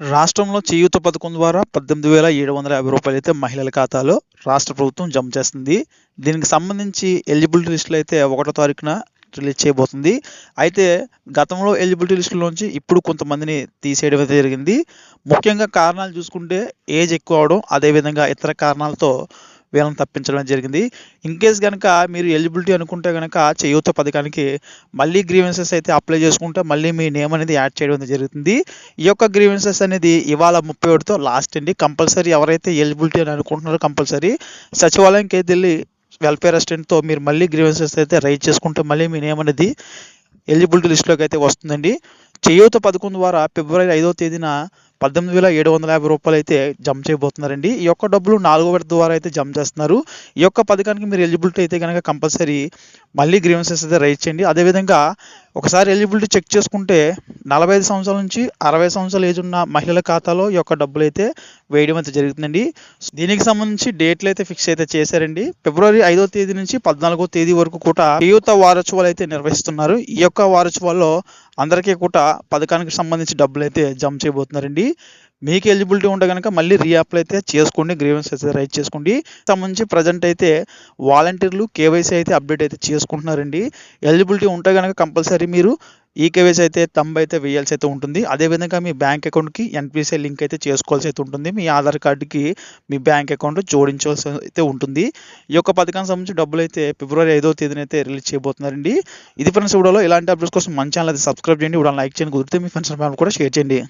రాష్ట్రంలో చేయూత పథకం ద్వారా పద్దెనిమిది వేల ఏడు వందల యాభై రూపాయలు అయితే మహిళల ఖాతాలో రాష్ట్ర ప్రభుత్వం జమ చేస్తుంది. దీనికి సంబంధించి ఎలిజిబిలిటీ లిస్టులు అయితే ఒకటో తారీఖున రిలీజ్ చేయబోతుంది. అయితే గతంలో ఎలిజిబిలిటీ లిస్టులోంచి ఇప్పుడు కొంతమందిని తీసేయడం అయితే జరిగింది. ముఖ్యంగా కారణాలు చూసుకుంటే ఏజ్ ఎక్కువ అవడం అదేవిధంగా ఇతర కారణాలతో వీళ్ళని తప్పించడం జరిగింది. ఇన్ కేస్ కనుక మీరు ఎలిజిబిలిటీ అనుకుంటే కనుక చేయూత పథకానికి మళ్ళీ గ్రీవెన్సెస్ అయితే అప్లై చేసుకుంటే మళ్ళీ మీ నేమ్ అనేది యాడ్ చేయడం అనేది జరుగుతుంది. ఈ యొక్క గ్రీవెన్సెస్ అనేది ఇవాళ ముప్పై ఒకటితో లాస్ట్ అండి. కంపల్సరీ ఎవరైతే ఎలిజిబిలిటీ అని అనుకుంటున్నారో కంపల్సరీ సచివాలయంకి అయితే వెళ్ళి వెల్ఫేర్ అసిస్టెంట్తో మీరు మళ్ళీ గ్రీవెన్సెస్ అయితే రైజ్ చేసుకుంటే మళ్ళీ మీ నేమ్ అనేది ఎలిజిబిలిటీ లిస్టులోకి అయితే వస్తుందండి. చేయూత పథకం ద్వారా ఫిబ్రవరి ఐదో తేదీన పద్దెనిమిది వేల ఏడు వందల యాభై రూపాయలు అయితే జమ చేయబోతున్నారండి. ఈ యొక్క డబ్బులు నాలుగో విడత ద్వారా అయితే జమ చేస్తున్నారు. ఈ యొక్క పథకానికి మీరు ఎలిజిబిలిటీ అయితే కనుక కంపల్సరీ మళ్ళీ గ్రీవెన్సెస్ అయితే రైజ్ చేయండి. అదేవిధంగా ఒకసారి ఎలిజిబిలిటీ చెక్ చేసుకుంటే నలభై ఐదు సంవత్సరాల నుంచి అరవై సంవత్సరాల ఏజ్ ఉన్న మహిళల ఖాతాలో ఈ యొక్క డబ్బులు అయితే వేయడం అయితే జరుగుతుందండి. దీనికి సంబంధించి డేట్లు అయితే ఫిక్స్ అయితే చేశారండి. ఫిబ్రవరి ఐదో తేదీ నుంచి పద్నాలుగో తేదీ వరకు కూడా యువత వారోత్సవాలు అయితే నిర్వహిస్తున్నారు. ఈ యొక్క వారోత్సవాల్లో అందరికీ కూడా పథకానికి సంబంధించి డబ్బులు అయితే జమ చేయబోతున్నారండి. మీకు ఎలిజిబిలిటీ ఉంటే కనుక మళ్ళీ రీఅప్లై అయితే చేసుకోండి. గ్రీవెన్స్ అయితే రైట్ చేసుకోండి. సంబంధించి ప్రజెంట్ అయితే వాలంటీర్లు కేవైసీ అయితే అప్డేట్ అయితే చేసుకుంటున్నారండి. ఎలిజిబిలిటీ ఉంటే కనుక కంపల్సరీ మీరు ఈ కేవైసీ అయితే తంబ్ అయితే వేయాల్సి అయితే ఉంటుంది. అదేవిధంగా మీ బ్యాంక్ అకౌంట్కి ఎన్పిసిఐ లింక్ అయితే చేసుకోవాల్సి అయితే ఉంటుంది. మీ ఆధార్ కార్డుకి మీ బ్యాంక్ అకౌంట్ జోడించాల్సి అయితే ఉంటుంది. ఈ యొక్క పథకానికి సంబంధించి డబ్బులు అయితే ఫిబ్రవరి ఐదో తేదీన అయితే రిలీజ్ చేయబోతున్నారండి. ఇది ఫ్రెండ్స్ వీడియోలో ఇలాంటి అప్డేట్స్ కోసం మంచి ఛానల్ అయితే సబ్స్క్రైబ్ చేయండి. వీడియో లైక్ చేయండి. కుదిరితే మీ ఫ్రెండ్స్ కూడా షేర్ చేయండి.